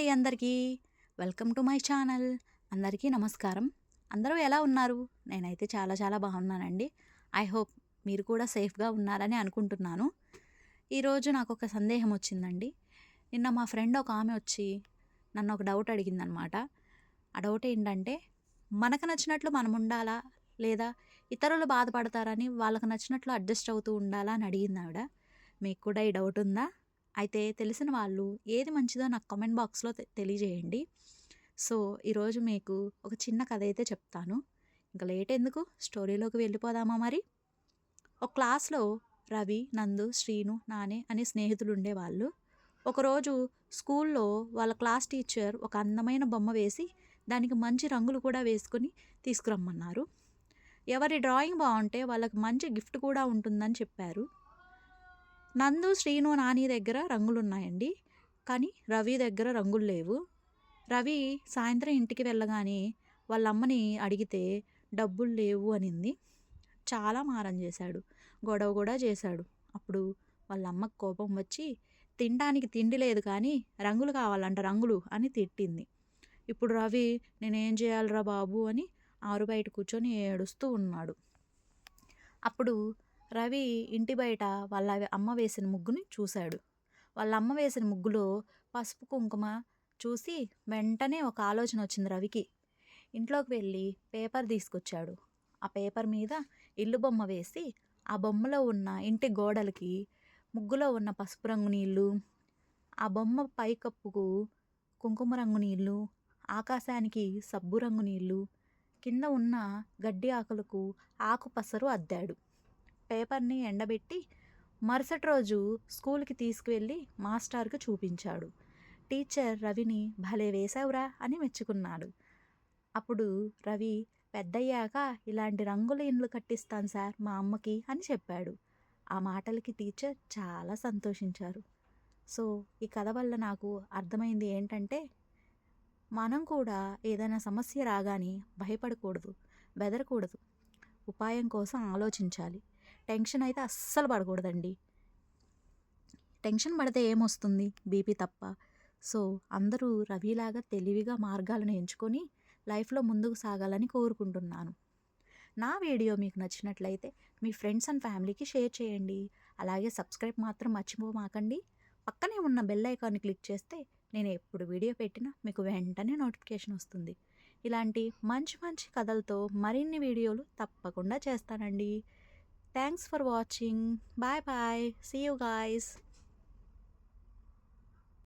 అండి అందరికీ. Welcome to my channel. అందరికీ నమస్కారం. అందరూ ఎలా ఉన్నారు? నేనైతే చాలా చాలా బాగున్నానండి. ఐ హోప్ మీరు కూడా సేఫ్గా ఉన్నారని అనుకుంటున్నాను. ఈరోజు నాకు ఒక సందేహం వచ్చిందండి. నిన్న మా ఫ్రెండ్ ఒక ఆమె వచ్చి నన్ను ఒక డౌట్ అడిగిందనమాట. ఆ డౌట్ ఏంటంటే మనకు నచ్చినట్లు మనం ఉండాలా? లేదా ఇతరులు బాధపడతారని వాళ్ళకి నచ్చినట్లు అడ్జస్ట్ అవుతూ ఉండాలా అని అడిగింది ఆవిడ మీకు కూడా ఈ డౌట్ ఉందా? అయితే తెలిసిన వాళ్ళు ఏది మంచిదో నాకు కామెంట్ బాక్స్లో తె- తెలియజేయండి. సో ఈరోజు మీకు ఒక చిన్న కథ అయితే చెప్తాను. ఇంకా లేట్ ఎందుకు? స్టోరీలోకి వెళ్ళిపోదామా మరి? ఒక క్లాస్లో రవి నందు శ్రీను నానే అనే స్నేహితులు ఉండేవాళ్ళు ఒకరోజు స్కూల్లో వాళ్ళ క్లాస్ టీచర్ ఒక అందమైన బొమ్మ వేసి దానికి మంచి రంగులు కూడా వేసుకొని తీసుకురమ్మన్నారు. ఎవరి డ్రాయింగ్ బాగుంటే వాళ్ళకి మంచి గిఫ్ట్ కూడా ఉంటుందని చెప్పారు. నందు శ్రీను నాని దగ్గర రంగులు ఉన్నాయండి కానీ రవి దగ్గర రంగులు లేవు. రవి సాయంత్రం ఇంటికి వెళ్ళగానే వాళ్ళ అమ్మని అడిగితే డబ్బులు లేవు అనింది. చాలా మారం చేశాడు. గొడవ కూడా చేశాడు. అప్పుడు వాళ్ళ అమ్మకు కోపం వచ్చి తినడానికి తిండి లేదు కానీ రంగులు కావాలంట రంగులు అని తిట్టింది. ఇప్పుడు రవి నేనేం చేయాలిరా బాబు అని ఆరు బయట కూర్చొని ఏడుస్తూ ఉన్నాడు. అప్పుడు రవి ఇంటి బయట వాళ్ళ అమ్మ వేసిన ముగ్గుని చూశాడు. వాళ్ళ అమ్మ వేసిన ముగ్గులో పసుపు కుంకుమ చూసి వెంటనే ఒక ఆలోచన వచ్చింది రవికి. ఇంట్లోకి వెళ్ళి పేపర్ తీసుకొచ్చాడు. ఆ పేపర్ మీద ఇల్లు బొమ్మ వేసి ఆ బొమ్మలో ఉన్న ఇంటి గోడలకి ముగ్గులో ఉన్న పసుపు రంగు నీళ్ళు ఆ బొమ్మ పైకప్పుకు కుంకుమ రంగు నీళ్ళు ఆకాశానికి సబ్బు రంగు నీళ్ళు కింద ఉన్న గడ్డి ఆకులకు ఆకు పసరు అద్దాడు. పేపర్ని ఎండబెట్టి మరుసటి రోజు స్కూల్కి తీసుకువెళ్ళి మాస్టర్కి చూపించాడు. టీచర్ రవిని భలే వేశావురా అని మెచ్చుకున్నాడు. అప్పుడు రవి పెద్దయ్యాక ఇలాంటి రంగుల ఇండ్లు కట్టిస్తాను సార్ మా అమ్మకి అని చెప్పాడు. ఆ మాటలకి టీచర్ చాలా సంతోషించారు. సో ఈ కథ వల్ల నాకు అర్థమైంది ఏంటంటే మనం కూడా ఏదైనా సమస్య రాగానే భయపడకూడదు బెదరకూడదు. ఉపాయం కోసం ఆలోచించాలి. టెన్షన్ అయితే అస్సలు పడకూడదండి. టెన్షన్ పడితే ఏమొస్తుంది? బీపీ తప్ప. సో అందరూ రవిలాగా తెలివిగా మార్గాలను ఎంచుకొని లైఫ్లో ముందుకు సాగాలని కోరుకుంటున్నాను. నా వీడియో మీకు నచ్చినట్లయితే మీ ఫ్రెండ్స్ అండ్ ఫ్యామిలీకి షేర్ చేయండి. అలాగే సబ్స్క్రైబ్ మాత్రం మర్చిపోమాకండి. పక్కనే ఉన్న బెల్ ఐకాన్ని క్లిక్ చేస్తే నేను ఎప్పుడు వీడియో పెట్టినా మీకు వెంటనే నోటిఫికేషన్ వస్తుంది. ఇలాంటి మంచి మంచి కథలతో మరిన్ని వీడియోలు తప్పకుండా చేస్తానండి. Thanks for watching. Bye bye. See you guys.